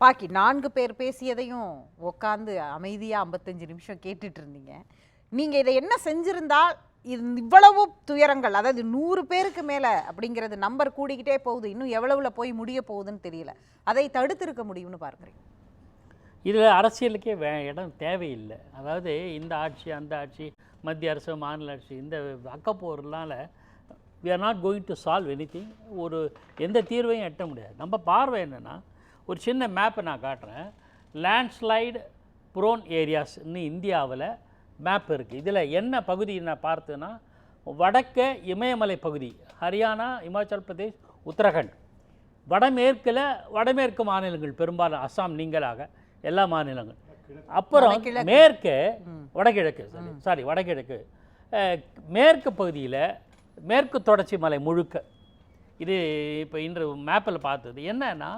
பாக்கி நான்கு பேர் பேசியதையும் உட்காந்து அமைதியாக ஐம்பத்தஞ்சு நிமிஷம் கேட்டுட்டு இருந்தீங்க நீங்கள் இதை என்ன செஞ்சுருந்தால் இது இவ்வளவு துயரங்கள் அதாவது நூறு பேருக்கு மேலே அப்படிங்கிறது நம்பர் கூடிக்கிட்டே போகுது இன்னும் எவ்வளவுல போய் முடிய போகுதுன்னு தெரியல. அதை தடுத்திருக்க முடியும்னு பார்க்குறீங்க. இதில் அரசியலுக்கே வே இடம் தேவையில்லை. அதாவது இந்த ஆட்சி அந்த ஆட்சி மத்திய அரசு மாநில ஆட்சி இந்த அக்கப்போர்னால we are not going to solve any ஒரு எந்த தீர்வையும் எட்ட முடியாது. நம்ம பார்வை என்னென்னா ஒரு சின்ன மேப்பை நான் காட்டுறேன். லேண்ட்ஸ்லைடு ப்ரோன் ஏரியாஸ்னு இந்தியாவில் மேப் இருக்குது இதில் என்ன பகுதி நான் பார்த்தேன்னா வடக்க இமயமலை பகுதி ஹரியானா இமாச்சல் பிரதேஷ் உத்தரகண்ட். வடமேற்கில் வடமேற்கு மாநிலங்கள் பெரும்பாலும் அஸ்ஸாம் நீங்களாக எல்லா மாநிலங்கள். அப்புறம். மேற்கு வடகிழக்கு சாரி சாரி வடகிழக்கு. மேற்கு பகுதியில் மேற்கு தொடர்ச்சி மலை முழுக்க. இது இப்போ இன்று மேப்பில் பார்த்தது. என்னன்னா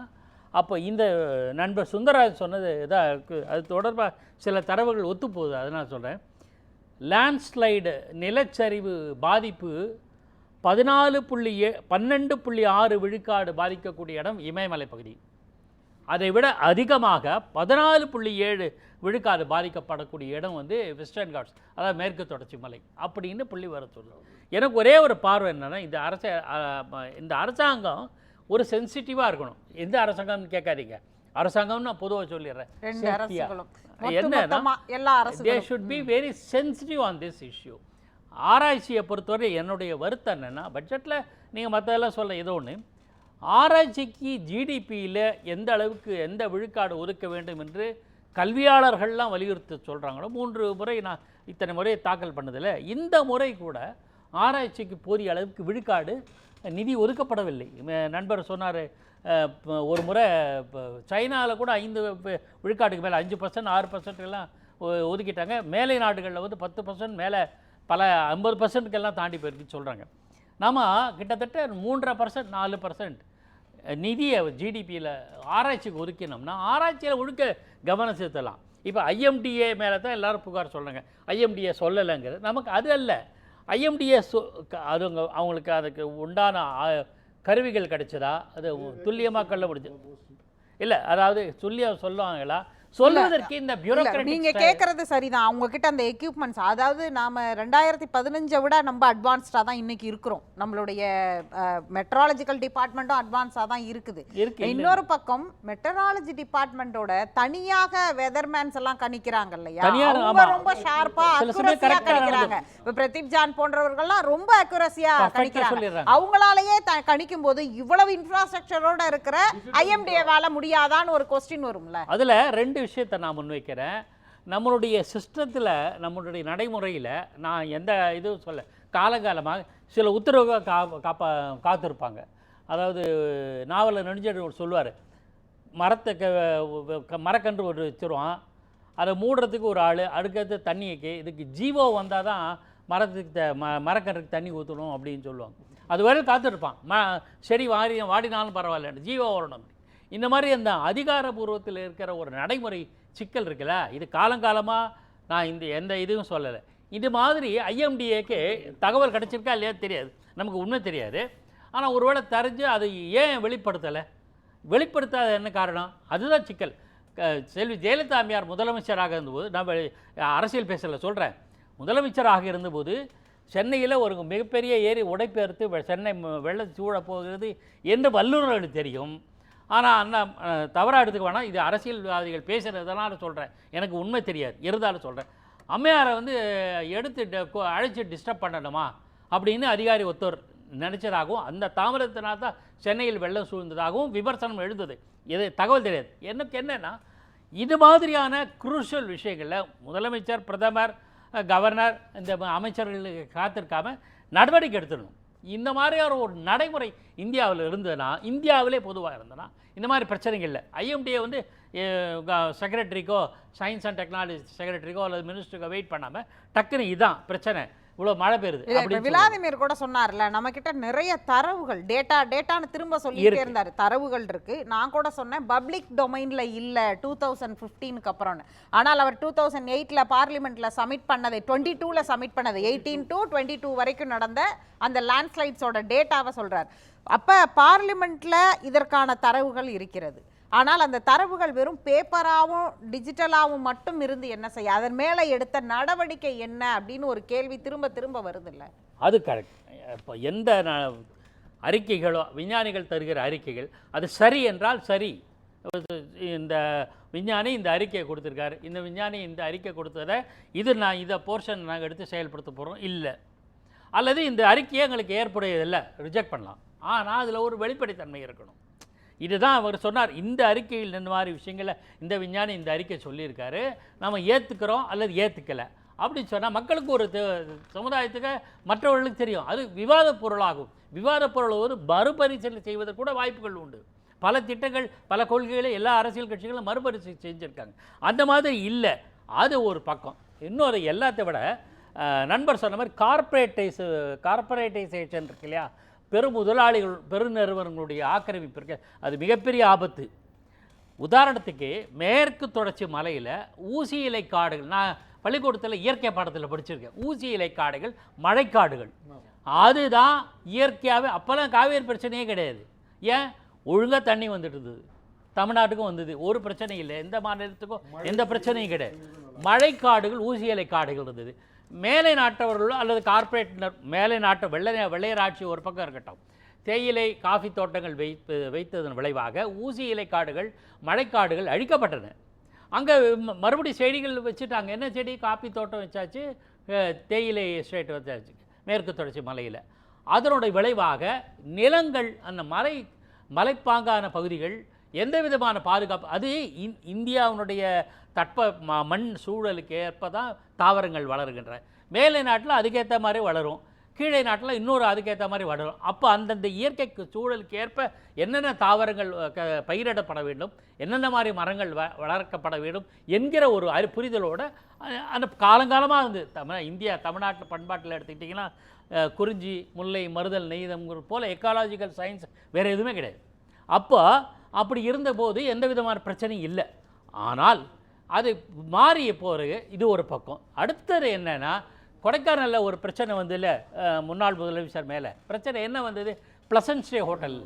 அப்போ இந்த நண்பர் சுந்தரராஜ் சொன்னது இதாக இருக்குது அது தொடர்பாக சில தரவுகள் ஒத்துப்போகுது அதை நான் சொல்கிறேன் லேண்ட்ஸ்லைடு நிலச்சரிவு பாதிப்பு பதினாலு புள்ளி ஏ பன்னெண்டு புள்ளி ஆறு விழுக்காடு பாதிக்கக்கூடிய இடம் இமயமலை பகுதி. அதை விட அதிகமாக பதினாலு புள்ளி ஏழு விழுக்காடு பாதிக்கப்படக்கூடிய இடம் வந்து வெஸ்டர்ன் காட்ஸ் அதாவது மேற்கு தொடர்ச்சி மலை அப்படின்னு புள்ளி வர சொல்லுவோம் எனக்கு ஒரே ஒரு பார்வை என்னென்னா இந்த அரச இந்த அரசாங்கம் ஒரு சென்சிட்டிவாக இருக்கணும். எந்த அரசாங்கம்னு கேட்காதீங்க. அரசாங்கம்னு நான் பொதுவாக சொல்லிடுறேன். They should be very sensitive on this issue ஆராய்ச்சியை பொறுத்தவரை என்னுடைய வருத்தம் என்னென்னா பட்ஜெட்டில் நீங்கள் மற்றதெல்லாம் சொல்ல ஏதோ ஒன்று ஆராய்ச்சிக்கு ஜிடிபியில் எந்த அளவுக்கு எந்த விழுக்காடு ஒதுக்க வேண்டும் என்று கல்வியாளர்கள்லாம் வலியுறுத்தி சொல்கிறாங்களோ மூன்று முறை நான் இத்தனை முறை தாக்கல் பண்ணதில் இந்த முறை கூட ஆராய்ச்சிக்கு போதிய அளவுக்கு விழுக்காடு நிதி ஒதுக்கப்படவில்லை. நண்பர் சொன்னார் ஒரு முறை சைனாவில் கூட ஐந்து விழுக்காட்டுக்கு மேலே அஞ்சு பர்சன்ட் ஆறு பர்சன்ட் எல்லாம் ஒ- ஒதுக்கிட்டாங்க. மேலை நாடுகளில் வந்து பத்து பர்சன்ட் மேலே பல ஐம்பது பர்சன்ட்டுக்கெல்லாம் தாண்டி போயிருக்குன்னு சொல்கிறாங்க நாம் கிட்டத்தட்ட மூன்றரை பர்சன்ட் நாலு பர்சன்ட் நிதியை ஜிடிபியில் ஆராய்ச்சிக்கு ஒதுக்கினோம்னா ஆராய்ச்சியில் ஒழுக்க கவனம் செலுத்தலாம். இப்போ ஐஎம்டிஏ மேலே தான் எல்லாரும் புகார் சொல்கிறாங்க ஐஎம்டிஏ சொல்லலைங்கிறது நமக்கு அது அல்ல. ஐஎம்டிஏ சொ க- அது அவங்க அவங்களுக்கு அதுக்கு உண்டான கருவிகள் கிடைச்சதா? அது துல்லியமாக கள்ள முடிஞ்சு இல்லை. அதாவது துல்லியம் சொல்லுவாங்களா சொல்லுவதற்கு இந்த இல்ல, பியூரோக்ராட்டிக் நீங்க கேக்குறது சரிதான். அவங்க கிட்ட அந்த எக்யூப்மெண்ட்ஸ் அதாவது நாம ரெண்டாயிரத்தி பதினஞ்சை விட நம்ம அட்வான்ஸ்டா தான் இன்னைக்கு இருக்கிறோம். நம்மளுடைய மெட்ராலஜிக்கல் டிபார்ட்மெண்ட்டும் அட்வான்ஸா தான் இருக்குது. இன்னொரு பக்கம் மெட்டராலஜி டிபார்ட்மெண்டோட தனியாக வெதர்மேன்ஸ் எல்லாம் கணிக்கிறாங்க இல்லையா? ஆமா. ரொம்ப ஷார்ப்பா ஆ கணிக்கிறாங்க. இப்ப பிரதீப் ஜான் போன்றவர்கள்லாம் ரொம்ப ஆ கணிக்கிறாங்க. அவங்களாலேயே கணிக்கும் போது இவ்வளவு இன்ஃப்ராஸ்ட்ரக்சரோட இருக்கிற ஐஎம்டிஏ வேலை முடியாதான்னு ஒரு கொஸ்டின் வரும்ல. அதில் ரெண்டு விஷயத்தை நான் முன்வைக்கிறேன். நம்மளுடைய சிஸ்டத்தில் நம்மளுடைய நடைமுறையில் நான் எந்த இதுவும் சொல்ல காலங்காலமாக சில உத்தரவுகளை கா காப்பா காத்திருப்பாங்க. அதாவது நாவலில் நெடுஞ்செழியன் சொல்லுவார் மரத்தை க க- மரக்கன்று ஒரு வச்சுருவான். அதை மூடுறதுக்கு ஒரு ஆள் அடுக்கடுத்து தண்ணிக்கு இதுக்கு ஜீவோ வந்தால் தான் மரத்துக்கு த ம மரக்கன்றுக்கு தண்ணி ஊற்றணும் அப்படின்னு சொல்லுவாங்க. அது வரை காத்திருப்பான். ம செடி வாடி வாடினாலும் பரவாயில்ல ஜீவோ வரணும். இந்த மாதிரி அந்த அதிகாரபூர்வத்தில் இருக்கிற ஒரு நடைமுறை சிக்கல் இருக்குல்ல? இது காலங்காலமாக நான் இந்த எந்த இதுவும் சொல்லலை. இது மாதிரி ஐஎம்டிஏக்கு தகவல் கிடச்சிருக்கா இல்லையா தெரியாது. நமக்கு உண்மை தெரியாது. ஆனால் ஒருவேளை தெரிஞ்சு அதை ஏன் வெளிப்படுத்தலை? வெளிப்படுத்தாத என்ன காரணம்? அதுதான் சிக்கல். க- செல்வி ஜெயலலிதா அம்மையார் முதலமைச்சராக இருந்தபோது நான் அரசியல் பேசல சொல்கிறேன் முதலமைச்சராக இருந்தபோது சென்னையில் ஒரு மிகப்பெரிய ஏரி உடைப்பெயர்த்து சென்னை வெள்ளம் சூழப் போகிறது என்று வல்லுநர்களுக்கு தெரியும். ஆனால் அந்த தவறாக எடுத்துக்க வேணாம். இது அரசியல்வாதிகள் பேசுகிறதெல்லாம் சொல்கிறேன் எனக்கு உண்மை தெரியாது. இருந்தாலும் சொல்கிறேன் அம்மையாரை வந்து எடுத்து அழைச்சி டிஸ்டர்ப் பண்ணணுமா? அப்படின்னு அதிகாரி ஒருத்தர் நினச்சதாகவும் அந்த தாமதத்தினால் தான் சென்னையில் வெள்ளம் சூழ்ந்ததாகவும் விமர்சனம் எழுந்தது. இது தகவல் தெரியாது. எனக்கு என்னென்னா இது மாதிரியான குரூஷியல் விஷயங்களில் முதலமைச்சர் பிரதமர் கவர்னர் இந்த அமைச்சர்கள் அமைச்சர்களுக்கு நடவடிக்கை எடுத்துடணும். இந்த மாதிரியான ஒரு நடைமுறை இந்தியாவில் இருந்ததுன்னா இந்தியாவிலே பொதுவாக இருந்ததுன்னா இந்த மாதிரி பிரச்சனைகள் இல்லை. ஐஎம்டிஏ வந்து செக்ரட்டரிக்கோ சயின்ஸ் அண்ட் டெக்னாலஜி செக்ரட்டரிக்கோ அல்லது மினிஸ்டருக்கோ வெயிட் பண்ணாமல் டக்குன்னு இதுதான் பிரச்சனை. இவ்வளோ மழை பெய்யுது விளாதிமிர் கூட சொன்னார்ல நம்ம கிட்ட நிறைய தரவுகள் டேட்டா டேட்டான்னு திரும்ப சொல்லிட்டே. இருந்தாரு. தரவுகள் இருக்கு. நான் கூட சொன்னேன் பப்ளிக் டொமைன்ல இல்ல டூ தௌசண்ட் ஃபிஃப்டீனுக்கு அப்புறம்னு. ஆனால் அவர் டூ தௌசண்ட் எயிட்ல பார்லிமெண்ட்ல சப்மிட் பண்ணதை டுவெண்ட்டி டூல சப்மிட் பண்ணது எயிட்டீன் டு டுவெண்ட்டி டூ வரைக்கும் நடந்த அந்த லேண்ட்ஸ்லைட்ஸோட டேட்டாவை சொல்றார். அப்ப பார்லிமெண்ட்ல இதற்கான தரவுகள் இருக்கிறது. ஆனால் அந்த தரவுகள் வெறும் பேப்பராகவும் டிஜிட்டலாகவும் மட்டும் இருந்து என்ன செய்ய? அதன் மேலே எடுத்த நடவடிக்கை என்ன அப்படின்னு ஒரு கேள்வி திரும்ப திரும்ப வருதுல்ல. அது கரெக்ட். இப்போ எந்த ந- அறிக்கைகளோ விஞ்ஞானிகள் தருகிற அறிக்கைகள் அது சரி என்றால் சரி. இந்த விஞ்ஞானி இந்த அறிக்கையை கொடுத்துருக்காரு. இந்த விஞ்ஞானி இந்த அறிக்கை கொடுத்ததை இது நான் இதை போர்ஷன் நாங்கள் எடுத்து செயல்படுத்த போகிறோம் இல்லை. அல்லது இந்த அறிக்கையை எங்களுக்கு ஏற்புடையதில்லை ரிஜெக்ட் பண்ணலாம். ஆனால் அதில் ஒரு வெளிப்படைத்தன்மை இருக்கணும். இதுதான் அவர் சொன்னார். இந்த அறிக்கையில் இந்த மாதிரி விஷயங்களை இந்த விஞ்ஞானி இந்த அறிக்கை சொல்லியிருக்காரு. நம்ம ஏற்றுக்கிறோம் அல்லது ஏற்றுக்கலை அப்படின்னு சொன்னால் மக்களுக்கு ஒரு சமுதாயத்துக்கு மற்றவர்களுக்கு தெரியும். அது விவாத பொருளாகும். விவாத பொருள் ஒரு மறுபரிசீலனை செய்வதற்கு கூட வாய்ப்புகள் உண்டு. பல திட்டங்கள் பல கொள்கைகளை எல்லா அரசியல் கட்சிகளும் மறுபரிசீலனை செஞ்சுருக்காங்க. அந்த மாதிரி இல்லை. அது ஒரு பக்கம். இன்னொரு எல்லாத்தை விட நண்பர் சொன்ன மாதிரி கார்பரேட்டைஸ் கார்ப்பரேட்டைசேஷன் இருக்கு இல்லையா? பெருமுதலாளிகள் பெருநிறுவனங்களுடைய ஆக்கிரமிப்பு இருக்கு. அது மிகப்பெரிய ஆபத்து. உதாரணத்துக்கு மேற்கு தொடர்ச்சி மலையில் ஊசி இலை காடுகள் நான் பள்ளிக்கூடத்தில் இயற்கை பாடத்தில் படிச்சிருக்கேன். ஊசி இலை காடுகள் மழைக்காடுகள். அதுதான் இயற்கையாகவே அப்போல்லாம் காவேரி பிரச்சனையே கிடையாது. ஏன்? ஒழுங்காக தண்ணி வந்துட்டு இருந்தது. தமிழ்நாட்டுக்கும் வந்தது. ஒரு பிரச்சனையும் இல்லை. எந்த மாநிலத்துக்கும் எந்த பிரச்சனையும் கிடையாது. மழைக்காடுகள் ஊசி இலை காடுகள் இருந்தது. மேலை நாட்டவர்களோ அல்லது கார்ப்பரேட்டினர் மேலை நாட்டு வெள்ளை வெள்ளையராட்சி ஒரு பக்கம் இருக்கட்டும். தேயிலை காஃபி தோட்டங்கள் வைத்து வைத்ததன் விளைவாக ஊசி இலை காடுகள் மழைக்காடுகள் அழிக்கப்பட்டன. அங்கே மறுபடியும் செடிகள் வச்சுட்டாங்க. என்ன செடி காஃபி தோட்டம் வச்சாச்சு தேயிலை எஸ்டேட் வச்சாச்சு மேற்கு தொடர்ச்சி மலையில். அதனுடைய விளைவாக நிலங்கள் அந்த மலை மலைப்பாங்கான பகுதிகள் எந்த விதமான பாதுகாப்பு? அது இந் இந்தியாவினுடைய தட்ப ம- மண் சூழலுக்கு ஏற்ப தான் தாவரங்கள் வளருகின்றன. மேலை நாட்டில் அதுக்கேற்ற மாதிரி வளரும். கீழே நாட்டில் இன்னொரு அதுக்கேற்ற மாதிரி வளரும். அப்போ அந்தந்த இயற்கைக்கு சூழலுக்கு ஏற்ப என்னென்ன தாவரங்கள் க- பயிரிடப்பட வேண்டும்? என்னென்ன மாதிரி மரங்கள் வ வளர்க்கப்பட வேண்டும்? என்கிற ஒரு அறி புரிதலோடு அந்த காலங்காலமாக இருந்து தமிழ் இந்தியா தமிழ்நாட்டில் பண்பாட்டில் எடுத்துக்கிட்டிங்கன்னா குறிஞ்சி முல்லை மருதல் நெய்தம் போல் எக்காலாஜிக்கல் சயின்ஸ் வேறு எதுவுமே கிடையாது. அப்போ அப்படி இருந்தபோது எந்த விதமான பிரச்சனையும் இல்லை. ஆனால் அது மாறிய போகிறது இது ஒரு பக்கம். அடுத்தது என்னென்னா கொடைக்கானலில் ஒரு பிரச்சனை வந்து இல்லை முன்னாள் முதலமைச்சர் மேலே. பிரச்சனை என்ன வந்தது? ப்ளசன்ட் ஸ்டே ஹோட்டல்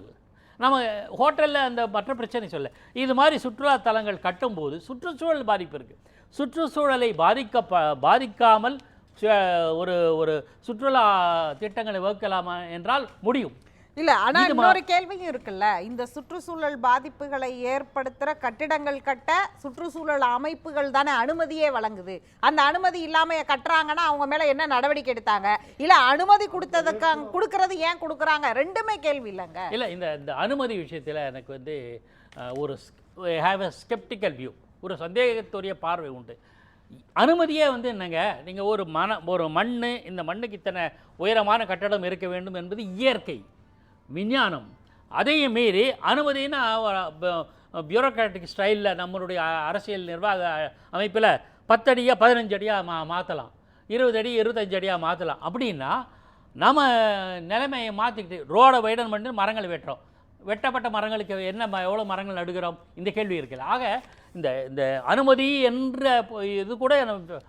நம்ம ஹோட்டலில் அந்த மற்ற பிரச்சனை சொல்ல. இது மாதிரி சுற்றுலா தலங்கள் கட்டும்போது சுற்றுச்சூழல் பாதிப்பு இருக்குது சுற்றுச்சூழலை பாதிக்க ப- பாதிக்காமல் ஒரு ஒரு சுற்றுலா திட்டங்களை வகுக்கலாமா என்றால் முடியும். இல்ல ஆனா இன்னொரு கேள்வியும் இருக்குல்ல. இந்த சுற்றுச்சூழல் பாதிப்புகளை ஏற்படுத்துற கட்டிடங்கள் கட்ட சுற்றுச்சூழல் அமைப்புகள் தானே அனுமதியே வழங்குது. அந்த அனுமதி இல்லாம கட்டுறாங்கன்னா அவங்க மேல என்ன நடவடிக்கை எடுத்தாங்க? இல்ல அனுமதி கொடுத்ததுக்கு கொடுக்கறது ஏன் கொடுக்கறாங்க? ரெண்டுமே கேள்வி இல்லைங்க. இல்லை இந்த இந்த அனுமதி விஷயத்தில் எனக்கு வந்து ஒரு ஹேவ் அ ஸ்கெப்டிக்கல் வியூ ஒரு சந்தேகத்துடைய பார்வை உண்டு. அனுமதியே வந்து என்னங்க? நீங்கள் ஒரு மன ஒரு மண் இந்த மண்ணுக்கு இத்தனை உயரமான கட்டடம் இருக்க வேண்டும் என்பது இயற்கை. விஞ்ஞானம். அதையும் மீறி அனுமதினா பியூரோக்ராட்டிக் ஸ்டைலில் நம்மளுடைய அரசியல் நிர்வாக அமைப்பில் பத்தடியாக பதினஞ்சு அடியாக மா மாற்றலாம் இருபது அடி இருபத்தஞ்சு அடியாக மாற்றலாம் அப்படின்னா நம்ம நிலைமையை மாற்றிக்கிட்டு ரோடை வைடன் பண்ணி மரங்களை வெட்டுறோம். வெட்டப்பட்ட மரங்களுக்கு என்ன ம- எவ்வளோ மரங்கள் நடுகிறோம்? இந்த கேள்வி இருக்குல்ல ஆக இந்த இந்த அனுமதி என்ற இது கூட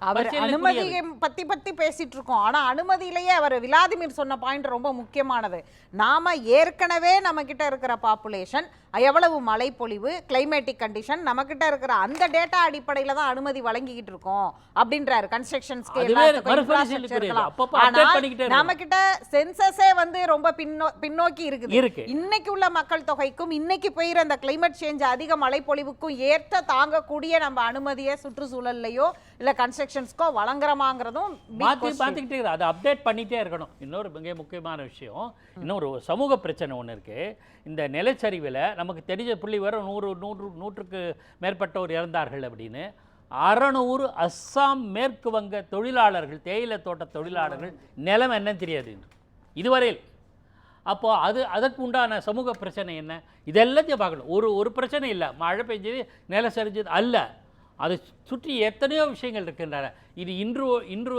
அவர். அனுமதியை பத்தி பத்தி பேசிட்டு இருக்கோம் ஆனா அனுமதியிலேயே அவர் விளாதிமிர் சொன்ன பாயிண்ட் ரொம்ப முக்கியமானது. நாம ஏற்கனவே நம்ம கிட்ட இருக்கிற பாப்புலேஷன் எவ்வளவு மழைப்பொழிவு கிளைமேட்டிக் கண்டிஷன் நம்ம கிட்ட இருக்கிற அந்த டேட்டா அடிப்படையில தான் அனுமதி வழங்கிக்கிட்டு இருக்கோம் அப்படின்றாரு. கன்ஸ்ட்ரக்ஷன்ஸ்க்கு இருக்கணும். நம்ம கிட்ட சென்சஸே வந்து ரொம்ப பின்னோ பின்னோக்கி இருக்குது. இருக்கு. இன்னைக்கு உள்ள மக்கள் தொகைக்கும் இன்னைக்கு பெய்யுற அந்த கிளைமேட் சேஞ்ச் அதிக மழைப்பொழிவுக்கும் ஏற்ற தாங்கக்கூடிய நம்ம அனுமதியை சுற்றுச்சூழல்லையோ இல்ல கன்ஸ்ட்ரக்ஷன்ஸ்க்கோ வழங்குறோமாங்கிறதும் மாற்றி. பார்த்துக்கிட்டே இருக்கு அதை அப்டேட் பண்ணிகிட்டே இருக்கணும். இன்னொரு மிக முக்கியமான விஷயம். இன்னொரு சமூக பிரச்சனை ஒன்று இருக்குது இந்த நிலச்சரிவில் நமக்கு தெரிஞ்ச புள்ளி வர நூறு நூறு நூற்றுக்கு மேற்பட்டோர் இறந்தார்கள் அப்படின்னு. அறநூறு அஸ்ஸாம் மேற்கு வங்க தொழிலாளர்கள் தேயிலை தோட்ட தொழிலாளர்கள் நிலம் என்னன்னு தெரியாது இதுவரையில். அப்போ அது அதற்கு உண்டான சமூக பிரச்சனை என்ன? இதெல்லாத்தையும் பார்க்கணும். ஒரு ஒரு பிரச்சனை இல்லை. மழை பெஞ்சது நில சரிஞ்சது அல்ல. அதை சுற்றி எத்தனையோ விஷயங்கள் இருக்கின்றன. இது இன்று இன்று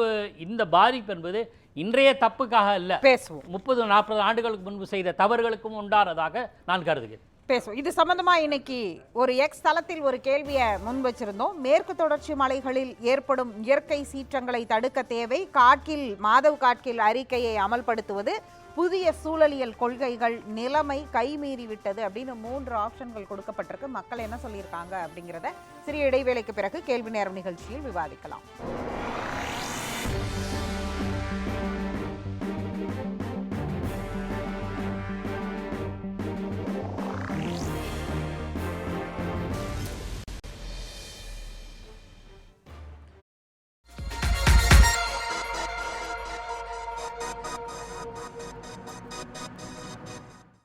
இந்த பாதிப்பு என்பது இன்றைய தப்புக்காக அல்ல. பேசுவோம். முப்பது நாற்பது ஆண்டுகளுக்கு முன்பு செய்த தவறுகளுக்கும் உண்டானதாக நான் கருதுகிறேன். பேசுவோம். இது சம்பந்தமா இன்னைக்கு ஒரு எக்ஸ் தளத்தில் ஒரு கேள்வியை முன் வச்சிருந்தோம். மேற்கு தொடர்ச்சி மலைகளில் ஏற்படும் இயற்கை சீற்றங்களை தடுக்க தேவை. காட்கில் மாதவ் காட்கில் அறிக்கையை அமல்படுத்துவது புதிய சூழலியல் கொள்கைகள் நிலைமை கைமீறிவிட்டது அப்படின்னு மூன்று ஆப்ஷன்கள் கொடுக்கப்பட்டிருக்கு. மக்கள் என்ன சொல்லியிருக்காங்க அப்படிங்கிறத சிறிய இடைவேளைக்கு பிறகு கேள்வி நேரம் நிகழ்ச்சியில் விவாதிக்கலாம்.